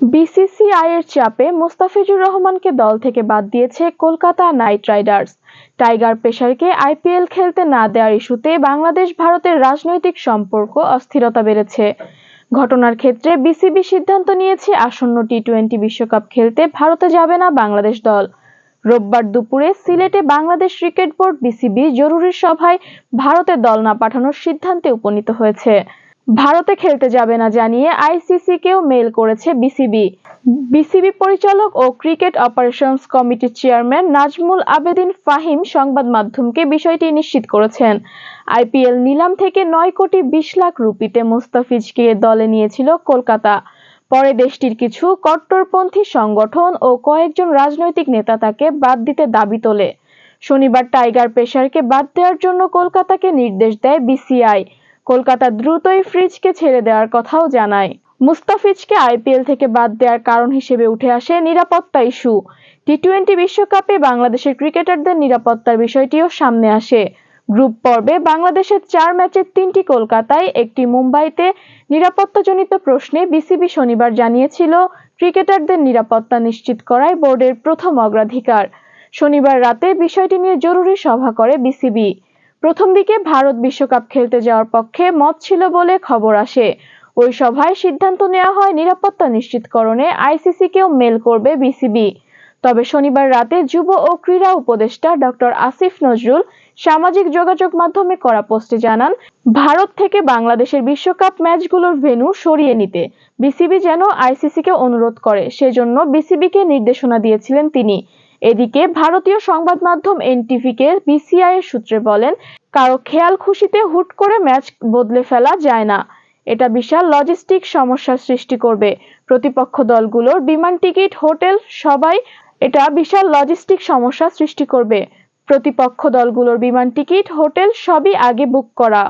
BCCI এর চাপে মোস্তাফিজুর রহমানকে দল থেকে বাদ দিয়েছে কলকাতা নাইট রাইডার্স। টাইগার পেসারকে আইপিএল খেলতে না দেওয়ার ইস্যুতে বাংলাদেশ ভারতের রাজনৈতিক সম্পর্ক অস্থিরতা বেড়েছে। ঘটনার ক্ষেত্রে বিসিবি সিদ্ধান্ত নিয়েছে আসন্ন টি টোয়েন্টি বিশ্বকাপ খেলতে ভারতে যাবে না বাংলাদেশ দল। রোববার দুপুরে সিলেটে বাংলাদেশ ক্রিকেট বোর্ড বিসিবি জরুরি সভায় ভারতে দল না পাঠানোর সিদ্ধান্তে উপনীত হয়েছে। ভারতে খেলতে যাবে না জানিয়ে আইসিসিকেও মেল করেছে বিসিবি। বিসিবি পরিচালক ও ক্রিকেট অপারেশনস কমিটির চেয়ারম্যান নাজমুল আবেদিন ফাহিম সংবাদ মাধ্যমকে বিষয়টি নিশ্চিত করেছেন। আইপিএল নিলাম থেকে নয় কোটি বিশ লাখ রুপিতে মুস্তাফিজকে দলে নিয়েছিল কলকাতা। পরে দেশটির কিছু কট্টরপন্থী সংগঠন ও কয়েকজন রাজনৈতিক নেতা তাকে বাদ দিতে দাবি তোলে। শনিবার টাইগার পেসারকে বাদ দেওয়ার জন্য কলকাতাকে নির্দেশ দেয় বিসিআই। কলকাতা দ্রুতই ফ্রিজকে ছেড়ে দেওয়ার কথাও জানায়। মুস্তাফিজকে আইপিএল থেকে বাদ দেওয়ার কারণ হিসেবে উঠে আসে নিরাপত্তা ইস্যু। টি টোয়েন্টি বিশ্বকাপে বাংলাদেশের ক্রিকেটারদের নিরাপত্তার বিষয়টিও সামনে আসে। গ্রুপ পর্বে বাংলাদেশের চার ম্যাচের তিনটি কলকাতায়, একটি মুম্বাইতে। নিরাপত্তাজনিত প্রশ্নে বিসিবি শনিবার জানিয়েছিল, ক্রিকেটারদের নিরাপত্তা নিশ্চিত করাই বোর্ডের প্রথম অগ্রাধিকার। শনিবার রাতে বিষয়টি নিয়ে জরুরি সভা করে বিসিবি। প্রথম দিকে ভারত বিশ্বকাপ খেলতে যাওয়ার পক্ষে মত ছিল বলে খবর আসে। ওই সভায় সিদ্ধান্ত নেওয়া হয় নিরাপত্তা নিশ্চিতকরণে আইসিসিকেও মেল করবে বিসিবি। তবে শনিবার রাতে যুব ও ক্রীড়া উপদেষ্টা ডক্টর আসিফ নজরুল সামাজিক যোগাযোগ মাধ্যমে করা পোস্টে জানান, ভারত থেকে বাংলাদেশের বিশ্বকাপ ম্যাচগুলোর ভেন্যু সরিয়ে নিতে বিসিবি যেন আইসিসিকে অনুরোধ করে। সেজন্য বিসিবিকে নির্দেশনা দিয়েছিলেন তিনি। এদিকে ভারতীয় সংবাদ মাধ্যম এনটিভিকে বিসিআই এর সূত্রে বলেন, কারও খেয়াল খুশিতে হুট করে ম্যাচ বদলে ফেলা যায় না। এটা বিশাল লজিস্টিক সমস্যার সৃষ্টি করবে। প্রতিপক্ষ দলগুলোর বিমান টিকিট, হোটেল, সবাই এটা বিশাল লজিস্টিক সমস্যা সৃষ্টি করবে। প্রতিপক্ষ দলগুলোর বিমান টিকিট, হোটেল সবই আগে বুক করা।